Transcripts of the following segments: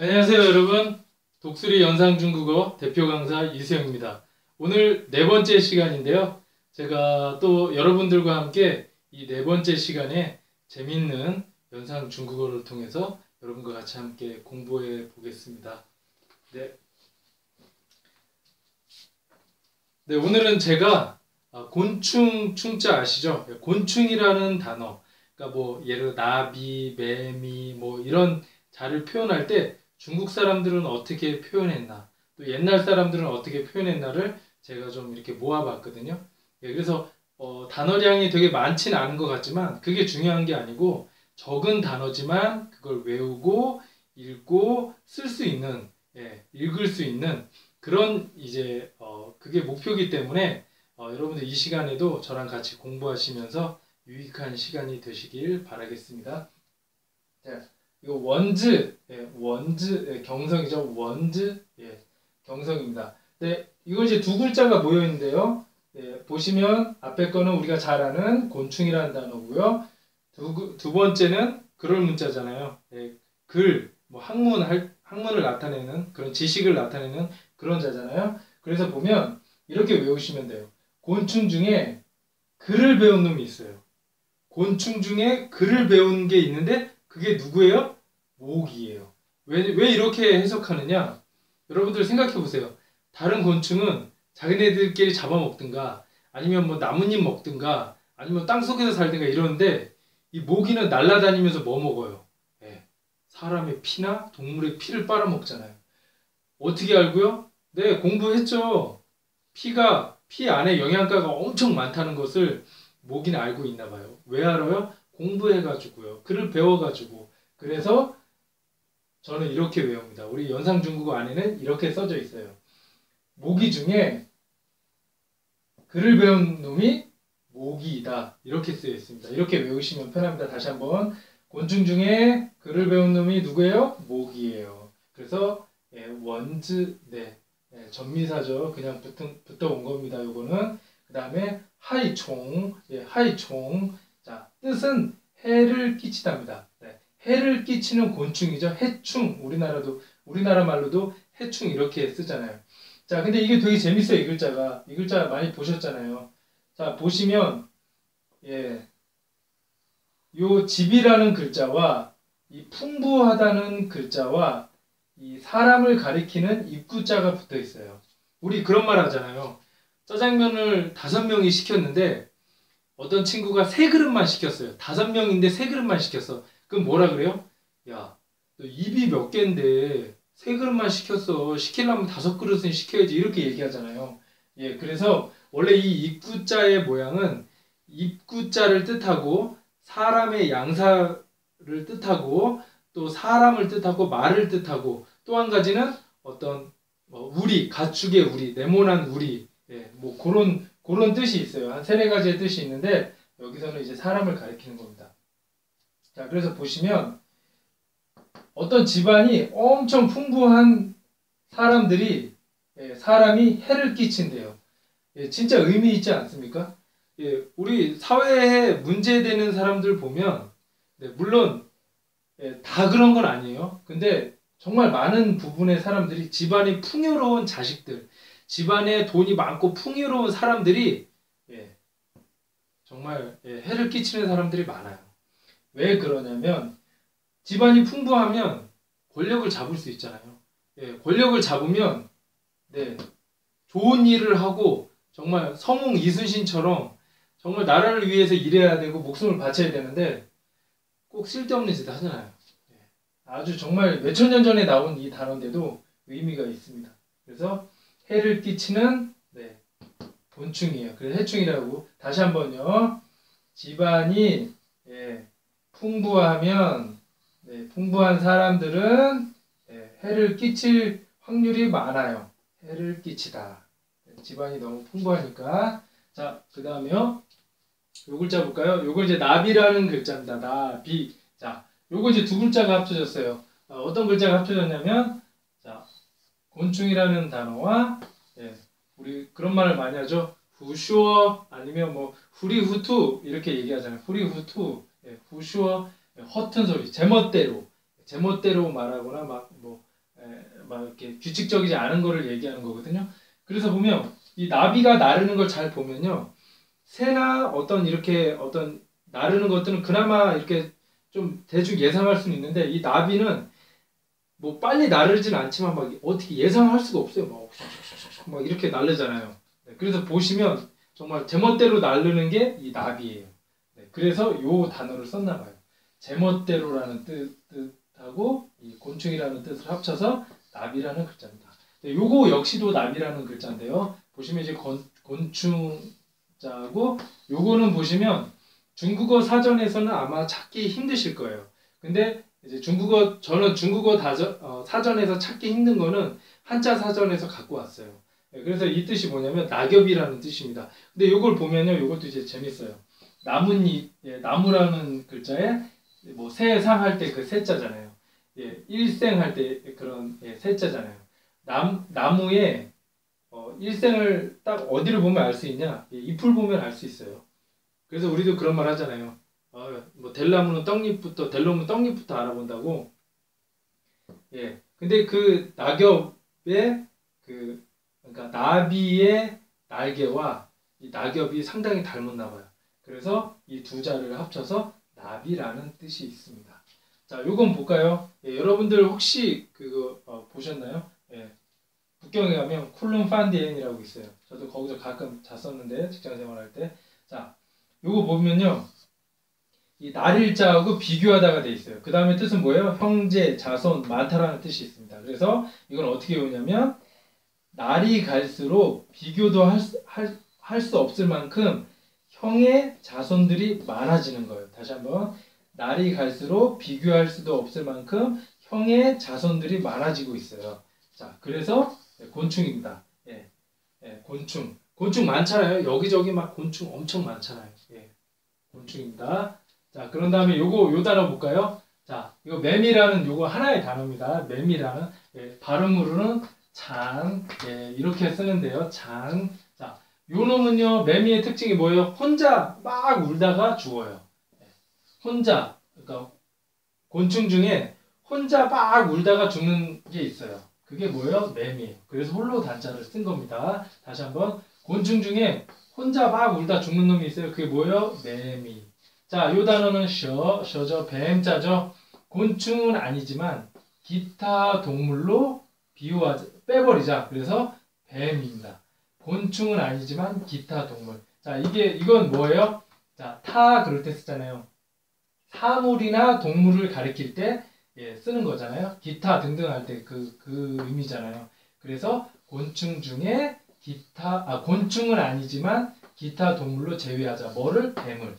안녕하세요 여러분. 독수리 연상 중국어 대표 강사 이수영입니다. 오늘 네 번째 시간인데요. 제가 또 여러분들과 함께 이 네 번째 시간에 재밌는 연상 중국어를 통해서 여러분과 같이 함께 공부해 보겠습니다. 네. 네 오늘은 제가 아, 곤충 충자 아시죠? 곤충이라는 단어. 그러니까 뭐 예를 들어 나비 매미 뭐 이런 자를 표현할 때 중국 사람들은 어떻게 표현했나, 또 옛날 사람들은 어떻게 표현했나를 제가 좀 이렇게 모아봤거든요. 예, 그래서 어, 단어량이 되게 많지는 않은 것 같지만 그게 중요한 게 아니고 적은 단어지만 그걸 외우고 읽고 쓸 수 있는, 예, 읽을 수 있는 그런 이제 어, 그게 목표이기 때문에 어, 여러분들 이 시간에도 저랑 같이 공부하시면서 유익한 시간이 되시길 바라겠습니다. 자, 이거 원즈, 예, 원즈, 예, 경성이죠. 원즈, 예, 경성입니다. 네, 이거 이제 두 글자가 모여 있는데요. 예, 보시면 앞에 거는 우리가 잘 아는 곤충이라는 단어고요. 두, 두 번째는 그럴 문자잖아요. 예, 글, 뭐 학문, 할, 학문을 나타내는 그런 지식을 나타내는 그런 자잖아요. 그래서 보면 이렇게 외우시면 돼요. 곤충 중에 글을 배운 놈이 있어요. 곤충 중에 글을 배운 게 있는데 그게 누구예요? 모기예요. 왜, 왜 이렇게 해석하느냐? 여러분들 생각해 보세요. 다른 곤충은 자기네들끼리 잡아먹든가 아니면 뭐 나뭇잎 먹든가 아니면 땅 속에서 살든가 이러는데 이 모기는 날아다니면서 뭐 먹어요? 네. 사람의 피나 동물의 피를 빨아먹잖아요. 어떻게 알고요? 네, 공부했죠. 피가 피 안에 영양가가 엄청 많다는 것을 모기는 알고 있나 봐요. 왜 알아요? 공부해가지고요. 글을 배워가지고. 그래서 저는 이렇게 외웁니다. 우리 연상 중국어 안에는 이렇게 써져 있어요. 모기 중에 글을 배운 놈이 모기이다. 이렇게 쓰여 있습니다. 이렇게 외우시면 편합니다. 다시 한번. 곤충 중에 글을 배운 놈이 누구예요? 모기예요. 그래서 예, 원즈, 네, 예, 전미사죠. 그냥 붙은, 붙어 온 겁니다. 요거는. 그 다음에 하이총, 예, 하이총. 자, 뜻은 해를 끼치답니다. 네, 해를 끼치는 곤충이죠. 해충. 우리나라도 우리나라 말로도 해충 이렇게 쓰잖아요. 자, 근데 이게 되게 재밌어요. 이 글자가. 이 글자 많이 보셨잖아요. 자, 보시면 예. 요 집이라는 글자와 이 풍부하다는 글자와 이 사람을 가리키는 입구자가 붙어 있어요. 우리 그런 말 하잖아요. 짜장면을 다섯 명이 시켰는데 어떤 친구가 세 그릇만 시켰어요. 다섯 명인데 세 그릇만 시켰어. 그럼 뭐라 그래요? 야, 너 입이 몇 개인데 세 그릇만 시켰어. 시키려면 다섯 그릇은 시켜야지. 이렇게 얘기하잖아요. 예, 그래서 원래 이 입구자의 모양은 입구자를 뜻하고 사람의 양사를 뜻하고 또 사람을 뜻하고 말을 뜻하고 또 한 가지는 어떤 뭐 우리 가축의 우리 네모난 우리 예, 뭐 그런 그런 뜻이 있어요. 한 세네 가지의 뜻이 있는데 여기서는 이제 사람을 가리키는 겁니다. 자, 그래서 보시면 어떤 집안이 엄청 풍부한 사람들이 예, 사람이 해를 끼친대요. 예, 진짜 의미 있지 않습니까? 예, 우리 사회에 문제되는 사람들 보면 네, 물론 예, 다 그런 건 아니에요. 근데 정말 많은 부분의 사람들이 집안이 풍요로운 자식들, 집안에 돈이 많고 풍요로운 사람들이 예, 정말 예, 해를 끼치는 사람들이 많아요. 왜 그러냐면 집안이 풍부하면 권력을 잡을 수 있잖아요. 예, 권력을 잡으면 네, 좋은 일을 하고 정말 성웅 이순신처럼 정말 나라를 위해서 일해야 되고 목숨을 바쳐야 되는데 꼭 쓸데없는 짓 하잖아요. 예, 아주 정말 몇천 년 전에 나온 이 단어인데도 의미가 있습니다. 그래서 해를 끼치는 네, 곤충이에요. 그래서 해충이라고 다시 한번요. 집안이 예, 풍부하면 네, 풍부한 사람들은 예, 해를 끼칠 확률이 많아요. 해를 끼치다. 네, 집안이 너무 풍부하니까. 자, 그 다음에요. 요 글자 볼까요? 요거 이제 나비라는 글자입니다. 나비. 자, 요거 이제 두 글자가 합쳐졌어요. 어, 떤 글자가 합쳐졌냐면 곤충이라는 단어와 예, 우리 그런 말을 많이 하죠. 후슈어 아니면 뭐 후리후투 이렇게 얘기하잖아요. 후리후투, 예, 후슈어 예, 허튼 소리, 제멋대로 제멋대로 말하거나 막뭐 에, 막 이렇게 규칙적이지 않은 거를 얘기하는 거거든요. 그래서 보면 이 나비가 나르는 걸 잘 보면요. 새나 어떤 이렇게 어떤 나르는 것들은 그나마 이렇게 좀 대충 예상할 수는 있는데 이 나비는 뭐 빨리 나르진 않지만 막 어떻게 예상할 수가 없어요. 막, 막 이렇게 날르잖아요. 네, 그래서 보시면 정말 제멋대로 나르는 게 이 나비예요. 네, 그래서 요 단어를 썼나 봐요. 제멋대로라는 뜻, 뜻하고 이 곤충이라는 뜻을 합쳐서 나비라는 글자입니다. 네, 요거 역시도 나비라는 글자인데요. 보시면 이제 곤, 곤충자고 요거는 보시면 중국어 사전에서는 아마 찾기 힘드실 거예요. 근데 이제 중국어 저는 중국어 다전, 어, 사전에서 찾기 힘든 거는 한자 사전에서 갖고 왔어요. 네, 그래서 이 뜻이 뭐냐면 낙엽이라는 뜻입니다. 근데 이걸 보면요, 이것도 이제 재밌어요. 나뭇잎, 예, 나무라는 글자에 뭐 세상 할 때 그 세자잖아요. 예, 일생 할 때 그런 예, 세자잖아요. 남 나무에 어, 일생을 딱 어디를 보면 알 수 있냐? 예, 잎을 보면 알 수 있어요. 그래서 우리도 그런 말 하잖아요. 델나무는 떡잎부터 델로무 떡잎부터 알아본다고. 예. 근데 그 낙엽의 그 그러니까 나비의 날개와 이 낙엽이 상당히 닮았나 봐요. 그래서 이 두 자를 합쳐서 나비라는 뜻이 있습니다. 자, 요건 볼까요? 예, 여러분들 혹시 그거 어, 보셨나요? 예. 북경에 가면 쿨룬 판디엔이라고 있어요. 저도 거기서 가끔 잤었는데 직장 생활할 때. 자, 요거 보면요. 이 날일자하고 비교하다가 돼 있어요. 그 다음에 뜻은 뭐예요? 형제, 자손, 많다라는 뜻이 있습니다. 그래서 이건 어떻게 오냐면 날이 갈수록 비교도 할수 할, 없을 만큼 형의 자손들이 많아지는 거예요. 다시 한번 날이 갈수록 비교할 수도 없을 만큼 형의 자손들이 많아지고 있어요. 자, 그래서 곤충입니다. 예, 예, 곤충. 곤충 많잖아요. 여기저기 막 곤충 엄청 많잖아요. 예, 곤충입니다. 자, 그런 다음에 요거 요 단어 볼까요? 자, 이거 매미라는 요거 하나의 단어입니다. 매미라는 예, 발음으로는 장 예, 이렇게 쓰는데요. 장. 자, 요 놈은요 매미의 특징이 뭐예요? 혼자 막 울다가 죽어요. 예, 혼자 그러니까 곤충 중에 혼자 막 울다가 죽는 게 있어요. 그게 뭐예요? 매미예요. 그래서 홀로 단자를 쓴 겁니다. 다시 한번 곤충 중에 혼자 막 울다 죽는 놈이 있어요. 그게 뭐예요? 매미. 자, 요 단어는 셔, 셔죠. 뱀자죠. 곤충은 아니지만 기타 동물로 비유하자, 빼버리자. 그래서 뱀입니다. 곤충은 아니지만 기타 동물. 자, 이게, 이건 뭐예요? 자, 타 그럴 때 쓰잖아요. 사물이나 동물을 가리킬 때 예, 쓰는 거잖아요. 기타 등등 할 때 그, 그 의미잖아요. 그래서 곤충 중에 기타, 아, 곤충은 아니지만 기타 동물로 제외하자. 뭐를? 뱀을.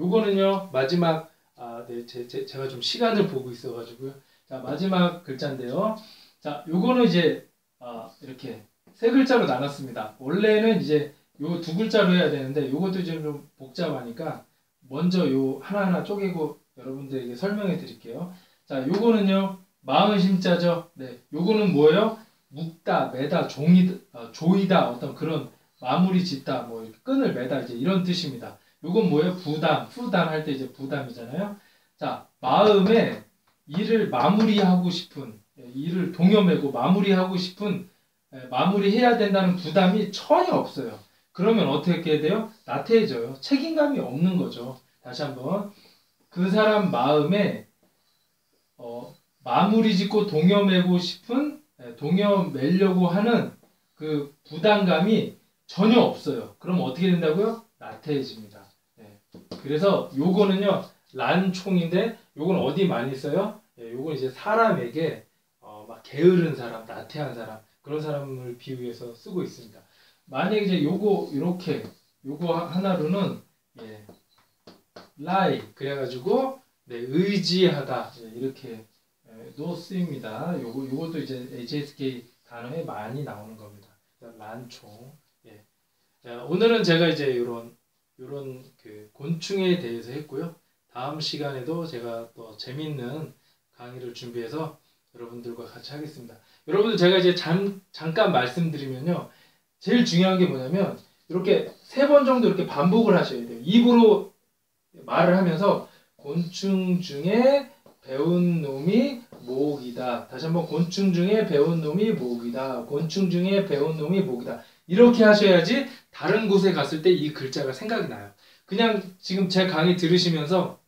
자, 요거는요, 마지막, 아, 네, 제, 제, 제가 좀 시간을 보고 있어가지고요. 자, 마지막 글자인데요. 자, 요거는 이제, 아, 이렇게 세 글자로 나눴습니다. 원래는 이제 요 두 글자로 해야 되는데, 요것도 좀 복잡하니까, 먼저 요 하나하나 쪼개고 여러분들에게 설명해 드릴게요. 자, 요거는요, 마흔심자죠. 네, 요거는 뭐예요? 묶다, 매다, 종이, 어, 조이다, 어떤 그런 마무리 짓다, 뭐 끈을 매다 이제 이런 뜻입니다. 요건 뭐예요? 부담, 후담 할 때 이제 부담이잖아요. 자, 마음에 일을 마무리하고 싶은, 예, 일을 동여매고 마무리하고 싶은, 예, 마무리해야 된다는 부담이 전혀 없어요. 그러면 어떻게 돼요? 나태해져요. 책임감이 없는 거죠. 다시 한번. 그 사람 마음에, 어, 마무리 짓고 동여매고 싶은, 예, 동여매려고 하는 그 부담감이 전혀 없어요. 그럼 어떻게 된다고요? 나태해집니다. 네. 그래서 요거는요 란총인데 요건 어디 많이 써요? 예, 요건 이제 사람에게 어, 막 게으른 사람, 나태한 사람 그런 사람을 비유해서 쓰고 있습니다. 만약 이제 요거 이렇게 요거 하나로는 예, lie 그래가지고 네, 의지하다 예, 이렇게 예, 도 쓰입니다. 요거 요것도 이제 HSK 단어에 많이 나오는 겁니다. 란총 예. 자, 오늘은 제가 이제 이런 이런 그 곤충에 대해서 했고요. 다음 시간에도 제가 또 재밌는 강의를 준비해서 여러분들과 같이 하겠습니다. 여러분들 제가 이제 잠, 잠깐 말씀드리면요. 제일 중요한 게 뭐냐면 이렇게 세 번 정도 이렇게 반복을 하셔야 돼요. 입으로 말을 하면서 곤충 중에 배운 놈이. 목이다. 다시 한번 곤충 중에 배운 놈이 목이다. 곤충 중에 배운 놈이 목이다. 이렇게 하셔야지 다른 곳에 갔을 때 이 글자가 생각이 나요. 그냥 지금 제 강의 들으시면서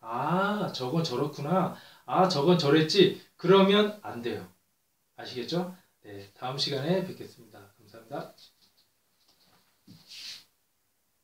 아, 저건 저렇구나. 아, 저건 저랬지. 그러면 안 돼요. 아시겠죠? 네, 다음 시간에 뵙겠습니다. 감사합니다.